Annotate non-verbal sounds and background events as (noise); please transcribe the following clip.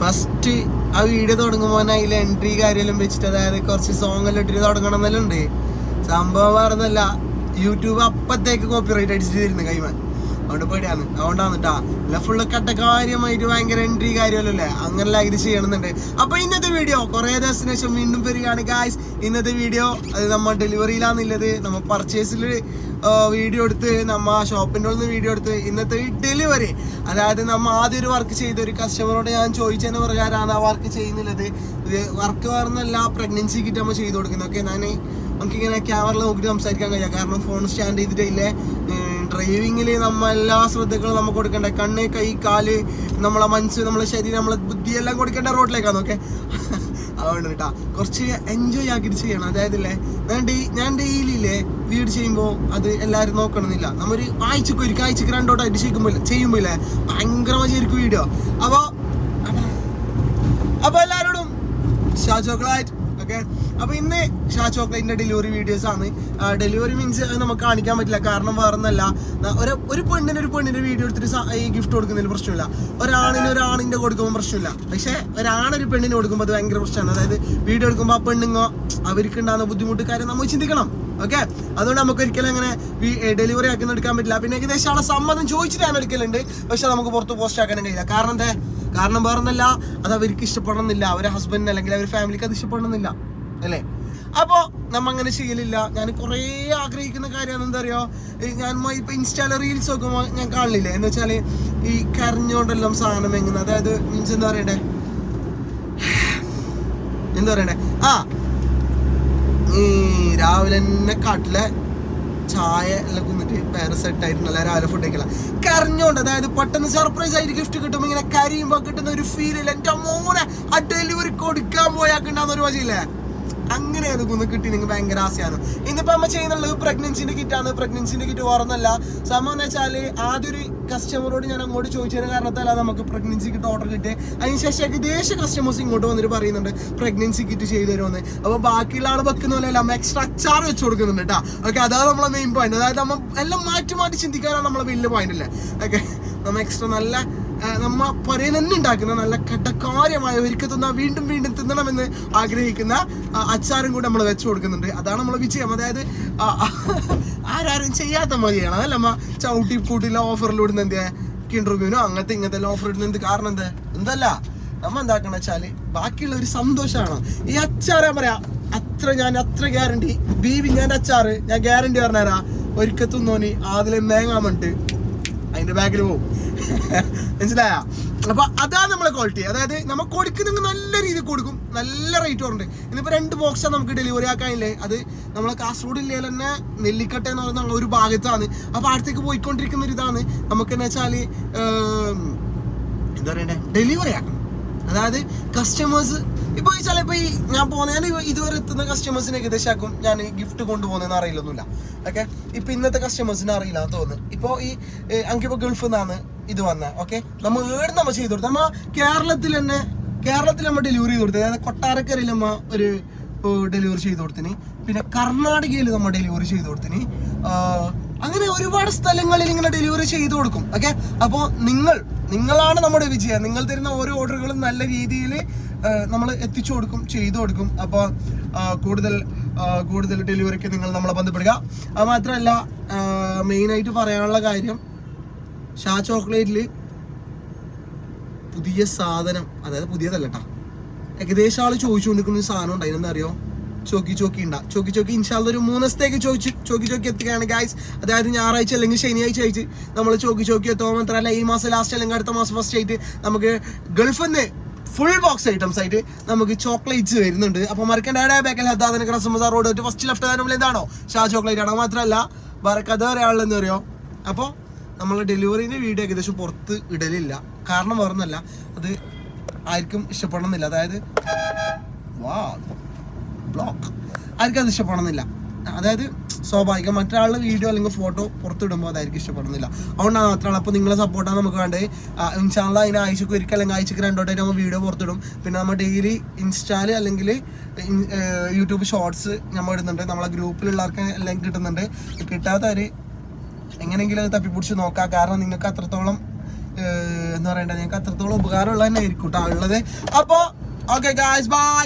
First ആ video തുടങ്ങുമ്പോൾ അതിൽ എൻട്രി കാര്യമെല്ലാം വെച്ചിട്ട് അതായത് കുറച്ച് സോങ് എല്ലാം ഇട്ടിട്ട് തുടങ്ങണം എന്നെല്ലാം ഉണ്ട്. സംഭവം പറഞ്ഞല്ല യൂട്യൂബ് അപ്പത്തേക്ക് കോപ്പിറൈറ്റ് അടിച്ചിട്ട് തരുന്നു കൈമാൻ. അതുകൊണ്ട് പേടിയാണ്. അതുകൊണ്ടാണ് കേട്ടാ അല്ല ഫുള്ള് കട്ടക്കാര്യമായിട്ട് ഭയങ്കര എൻട്രി കാര്യമല്ലേ അങ്ങനെ ഇത് ചെയ്യണമെന്നുണ്ട്. അപ്പൊ ഇന്നത്തെ വീഡിയോ കുറെ ദിവസത്തിന് ശേഷം വീണ്ടും വരികയാണ് ഗായ്സ് ഇന്നത്തെ വീഡിയോ അത് നമ്മൾ ഡെലിവറിയിലാന്നുള്ളത് നമ്മൾ പർച്ചേസിൽ വീഡിയോ എടുത്ത് നമ്മ ഷോപ്പിന്റെ ഉള്ളിൽ വീഡിയോ എടുത്ത് ഇന്നത്തെ ഈ ഡെലിവറി അതായത് നമ്മൾ ആദ്യം ഒരു വർക്ക് ചെയ്ത ഒരു കസ്റ്റമറോട് ഞാൻ ചോദിച്ചതിന് പ്രകാരമാണ് ആ വർക്ക് ചെയ്യുന്നുള്ളത് വർക്ക് പറഞ്ഞല്ല പ്രഗ്നൻസി കിറ്റ് നമ്മൾ ചെയ്ത് കൊടുക്കുന്നത്. ഓക്കെ ഞാൻ നമുക്കിങ്ങനെ ക്യാമറയിൽ നോക്കിയിട്ട് സംസാരിക്കാൻ കഴിയാം. കാരണം ഫോൺ സ്റ്റാൻഡ് ചെയ്തിട്ടില്ലേ ഡ്രൈവിങ്ങിൽ നമ്മൾ എല്ലാ ശ്രദ്ധകളും നമുക്ക് കൊടുക്കണ്ടേ? കണ്ണ് കൈ കാൽ നമ്മളെ മനസ്സ് നമ്മളെ ശരീരം നമ്മളെ ബുദ്ധി എല്ലാം കൊടുക്കേണ്ട റോഡിലേക്കാണ് ഓക്കെ (laughs) അതുകൊണ്ട് കേട്ടാ. കുറച്ച് എൻജോയ് ആക്കിയിട്ട് ചെയ്യണം. അതായത് ഞാൻ ഡേ ഞാൻ ഡെയിലിയില്ലേ വീട് ചെയ്യുമ്പോൾ അത് എല്ലാവരും നോക്കണമെന്നില്ല നമ്മൊരു ആഴ്ചക്ക് ഒരിക്കൽ ആഴ്ചക്ക് രണ്ടോട്ടായിട്ട് ചെയ്യുമ്പോൾ ചെയ്യുമ്പോൾ ഇല്ലേ ഭയങ്കരമായിരിക്കും വീഡിയോ. അപ്പോൾ അപ്പോൾ എല്ലാവരോടും ഷാ ചോക്ലേറ്റ് ഓക്കെ? അപ്പോൾ ഇന്ന് ഷാ ചോക്ലേറ്റിന്റെ ഡെലിവറി വീഡിയോസ് ആണ്. ഡെലിവറി മീൻസ് നമുക്ക് കാണിക്കാൻ പറ്റില്ല. കാരണം വേറൊന്നല്ല. ഒരു ഒരു പെണ്ണിന് ഒരു പെണ്ണിന്റെ വീഡിയോ എടുത്തിട്ട് ഈ ഗിഫ്റ്റ് കൊടുക്കുന്നതിന് പ്രശ്നമില്ല. ഒരാണിന് ഒരാണിന്റെ കൊടുക്കുമ്പോൾ പ്രശ്നമില്ല. പക്ഷെ ഒരാണൊരു പെണ്ണിന് കൊടുക്കുമ്പോൾ അത് ഭയങ്കര പ്രശ്നമാണ്. അതായത് വീഡിയോ എടുക്കുമ്പോൾ ആ പെണ്ണുങ്ങോ അവർക്ക് ഉണ്ടാകുന്ന ബുദ്ധിമുട്ട് കാര്യം നമ്മൾ ചിന്തിക്കണം. ഓക്കെ? അതുകൊണ്ട് നമുക്ക് ഒരിക്കലും അങ്ങനെ ഡെലിവറി ആക്കുന്ന എടുക്കാൻ പറ്റില്ല. പിന്നെ ഏകദേശം ആളെ സമ്മതം ചോദിച്ചിട്ട് ഞാൻ എടുക്കലുണ്ട് പക്ഷെ നമുക്ക് പുറത്ത് പോസ്റ്റ് ആക്കാനും കഴിയില്ല. കാരണം എന്താ? കാരണം വേറൊന്നല്ല അത് അവർക്ക് ഇഷ്ടപ്പെടണമെന്നില്ല. അവരെ ഹസ്ബൻഡിന് അല്ലെങ്കിൽ അവരുടെ ഫാമിലിക്ക് അത് ഇഷ്ടപ്പെടണമെന്നില്ല. അല്ലേ? അപ്പോൾ നമ്മ അങ്ങനെ ചെയ്യലില്ല. ഞാൻ കുറേ ആഗ്രഹിക്കുന്ന കാര്യമാണ് എന്താ അറിയോ? ഞാൻ ഇപ്പോൾ ഇൻസ്റ്റാല റീൽസ് നോക്കുമ്പോൾ ഞാൻ കാണില്ല? എന്ന് വെച്ചാൽ ഈ കരഞ്ഞോണ്ടെല്ലാം സാധനം എങ്ങനെ അതായത് മീൻസ് എന്താ പറയണ്ടേ? എന്താ പറയണ്ടേ? ആ ഈ രാവിലെ തന്നെ കാട്ടിലെ ചായ എല്ലാം കുന്നിട്ട് വേറെ സെറ്റ് ആയിട്ട് നല്ല രാവിലെ ഫുഡ് കഴിക്കില്ല കരഞ്ഞോണ്ട് അതായത് പെട്ടെന്ന് സർപ്രൈസ് ആയിട്ട് ഗിഫ്റ്റ് കിട്ടുമ്പോൾ ഇങ്ങനെ കരിയുമ്പോൾ കിട്ടുന്ന ഒരു ഫീൽ ഇല്ല. എന്റെ മോനെ ആ ഡെലിവറി കൊടുക്കാൻ പോയാൽ ഒരു വഴിയില്ലേ? അങ്ങനെ അത് കുന്ന് കിട്ടി നിങ്ങൾക്ക് ഭയങ്കര ആശയാണ് ഇന്നിപ്പോൾ അമ്മ ചെയ്യുന്നുള്ളത് പ്രഗ്നൻസിന്റെ കിറ്റാണ് പ്രഗ്നൻസിന്റെ കിറ്റ് ഓർന്നല്ല സംഭവം എന്ന് വെച്ചാൽ ആദ്യൊരു കസ്റ്റമറോട് ഞാൻ അങ്ങോട്ട് ചോദിച്ചതിന് കാരണത്തല്ല നമുക്ക് പ്രഗ്നൻസി കിറ്റ് ഓർഡർ കിട്ടിയത് അതിനുശേഷം ഏകദേശം കസ്റ്റമേഴ്സ് ഇങ്ങോട്ട് വന്നിട്ട് പറയുന്നുണ്ട് പ്രഗ്നൻസി കിറ്റ് ചെയ്തു തരുമെന്ന് അപ്പോൾ ബാക്കിയുള്ള ആൾ വെക്കുന്ന പോലെ അമ്മ എക്സ്ട്രാ അച്ചാർ വെച്ച് കൊടുക്കുന്നുണ്ട് കേട്ടോ ഓക്കെ അതാണ് നമ്മളെ മെയിൻ പോയിന്റ് അതായത് നമ്മൾ എല്ലാം മാറ്റി മാറ്റി ചിന്തിക്കാനാണ് നമ്മളെ വലിയ പോയിന്റ് അല്ലേ? ഓക്കെ നമ്മ എക്സ്ട്രാ നല്ല നമ്മ പറയുന്ന തന്നെ ഉണ്ടാക്കുന്ന നല്ല കട്ടക്കാര്യമായ ഒരിക്കൽ തിന്നാ വീണ്ടും വീണ്ടും തിന്നണമെന്ന് ആഗ്രഹിക്കുന്ന അച്ചാറും കൂടെ നമ്മൾ വെച്ചു കൊടുക്കുന്നുണ്ട്. അതാണ് നമ്മളെ വിജയം. അതായത് ആരാരും ചെയ്യാത്ത മതിയാണ്. അതല്ല നമ്മ ചവിട്ടി കൂട്ടില്ല ഓഫറിൽ ഇടുന്ന എന്ത് കിൻഡർവ്യൂനോ അങ്ങനത്തെ ഇങ്ങനത്തെ ഓഫർ ഇടുന്ന എന്ത് കാരണം എന്താ? എന്തല്ല? നമ്മ എന്താക്കണ വെച്ചാൽ ബാക്കിയുള്ള ഒരു സന്തോഷമാണ് ഈ അച്ചാറ പറയാ. അത്ര ഞാൻ അത്ര ഗ്യാരണ്ടി ബീവി ഞാൻ അച്ചാറ് ഞാൻ ഗ്യാരണ്ടി പറഞ്ഞുതരാ. ഒരിക്കൽ തിന്നോനി ആദ്യം മേങ്ങാൻ അതിന്റെ ബാക്കിൽ പോകും. (laughs) മനസ്സിലായ? അപ്പൊ അതാണ് നമ്മളെ ക്വാളിറ്റി അതായത് നമ്മൾ കൊടുക്കുന്ന നല്ല രീതിയിൽ കൊടുക്കും. നല്ല റേറ്റ് ഉണ്ട് ഇന്നിപ്പോ രണ്ട് ബോക്സാണ് നമുക്ക് ഡെലിവറി ആക്കാനില്ലേ? അത് നമ്മളെ കാസർഗോഡ് ജില്ലയിൽ തന്നെ നെല്ലിക്കട്ട എന്ന് പറയുന്ന ഒരു ഭാഗത്താണ്. അപ്പൊ അടുത്തേക്ക് പോയിക്കൊണ്ടിരിക്കുന്ന ഒരു ഇതാണ്. നമുക്ക് എന്ന് വെച്ചാൽ എന്താ പറയണ്ടേ? ഡെലിവറി ആക്കണം. അതായത് കസ്റ്റമേഴ്സ് ഇപ്പൊ വെച്ചാൽ ഇപ്പൊ ഈ ഞാൻ പോകുന്ന ഞാൻ ഇതുവരെ എത്തുന്ന കസ്റ്റമേഴ്സിനെ ഏകദേശം ആക്കും ഞാൻ ഗിഫ്റ്റ് കൊണ്ടുപോകുന്നതെന്ന് അറിയില്ലൊന്നുമില്ല. ഓക്കെ ഇപ്പൊ ഇന്നത്തെ കസ്റ്റമേഴ്സിന് അറിയില്ല തോന്നുന്നു. ഇപ്പൊ ഈ അങ്കിപ്പോ ഗൾഫിൽ നിന്നാണ് ഇത് വന്നത് ഓക്കെ നമ്മൾ ഏട് നമ്മൾ ചെയ്ത് കൊടുത്തു. നമ്മ കേരളത്തിൽ തന്നെ കേരളത്തിൽ നമ്മൾ ഡെലിവറി ചെയ്ത് കൊടുത്തത് അതായത് കൊട്ടാരക്കരയിൽ നമ്മ ഒരു ഡെലിവറി ചെയ്ത് കൊടുത്തിന്. പിന്നെ കർണാടകയിൽ നമ്മൾ ഡെലിവറി ചെയ്ത് കൊടുത്തിന്. അങ്ങനെ ഒരുപാട് സ്ഥലങ്ങളിൽ ഇങ്ങനെ ഡെലിവറി ചെയ്ത് കൊടുക്കും. ഓക്കെ അപ്പോൾ നിങ്ങൾ നിങ്ങളാണ് നമ്മുടെ വിജയം. നിങ്ങൾ തരുന്ന ഓരോ ഓർഡറുകളും നല്ല രീതിയിൽ നമ്മൾ എത്തിച്ചു കൊടുക്കും ചെയ്തു കൊടുക്കും. അപ്പോൾ കൂടുതൽ കൂടുതൽ ഡെലിവറിക്ക് നിങ്ങൾ നമ്മളെ ബന്ധപ്പെടുക. അത് മാത്രമല്ല മെയിനായിട്ട് പറയാനുള്ള കാര്യം ഷാ ചോക്ലേറ്റിൽ പുതിയ സാധനം അതായത് പുതിയതല്ല കേട്ടോ ഏകദേശം ആൾ ചോദിച്ചുകൊണ്ടിരിക്കുന്ന ഒരു സാധനം ഉണ്ട്. അതിനെന്താ അറിയോ? ചോക്കി ചോക്കി ഉണ്ടാവും ചോക്കി ചോക്കി ഇൻഷാല്ല ഒരു മൂന്ന് ദിവസത്തേക്ക് ചോദിച്ചു ചോക്കി ചോക്കി എത്തുകയാണ് ഗായ്സ് അതായത് ഞായറാഴ്ച അല്ലെങ്കിൽ ശനിയാഴ്ച ആയിട്ട് നമ്മൾ ചോക്കി ചോക്കി എത്തുമ്പോൾ മാത്രമല്ല ഈ മാസം ലാസ്റ്റ് അല്ലെങ്കിൽ അടുത്ത മാസം ഫസ്റ്റ് ആയിട്ട് നമുക്ക് ഗൾഫിൽ നിന്ന് ഫുൾ ബോക്സ് ഐറ്റംസ് ആയിട്ട് നമുക്ക് ചോക്ലേറ്റ്സ് വരുന്നുണ്ട്. അപ്പോൾ മറക്കേണ്ട ബേക്കൽ ഹദ്ദാദിന് ക്രസ്മസ് റോഡ് ഫസ്റ്റ് ലെഫ്റ്റ് നമ്മൾ എന്താണോ? ഷാ ചോക്ലേറ്റ് ആണ്. മാത്രമല്ല വേറെ കഥ പറയാനുള്ളതെന്ന് അറിയോ? അപ്പോൾ നമ്മൾ ഡെലിവറിന്റെ വീഡിയോ ഏകദേശം പുറത്ത് ഇടലില്ല. കാരണം വേറൊന്നല്ല അത് ആർക്കും ഇഷ്ടപ്പെടണമെന്നില്ല. അതായത് വാ ബ്ലോക്ക് ആർക്കും അത് ഇഷ്ടപ്പെടണമെന്നില്ല. അതായത് സ്വാഭാവികം മറ്റൊരാളുടെ വീഡിയോ അല്ലെങ്കിൽ ഫോട്ടോ പുറത്തിടുമ്പോൾ അതായിരിക്കും ഇഷ്ടപ്പെടുന്നില്ല അതുകൊണ്ടാണ് മാത്രമാണ് അപ്പോൾ നിങ്ങളെ സപ്പോർട്ടാണ് നമുക്ക് വേണ്ടത്. ഇൻഷാല്ല അതിന് ആഴ്ചക്ക് ഒരിക്കൽ അല്ലെങ്കിൽ ആഴ്ചക്ക് രണ്ടോട്ടായിട്ട് നമ്മൾ വീഡിയോ പുറത്തിടും. പിന്നെ നമ്മൾ ഡെയിലി ഇൻസ്റ്റാൽ അല്ലെങ്കിൽ യൂട്യൂബ് ഷോർട്സ് നമ്മൾ ഇടുന്നുണ്ട്. നമ്മളെ ഗ്രൂപ്പിലുള്ളവർക്ക് എല്ലാം കിട്ടുന്നുണ്ട്. കിട്ടാത്തവർ എങ്ങനെയെങ്കിലും അത് തപ്പിപ്പിടിച്ച് നോക്കാം. കാരണം നിങ്ങൾക്ക് അത്രത്തോളം എന്താ പറയണ്ടത് നിങ്ങൾക്ക് അത്രത്തോളം ഉപകാരമുള്ള തന്നെ ആയിരിക്കും കേട്ടോ ഉള്ളത്. അപ്പോൾ ഓക്കെ ഗായ്സ് ബൈ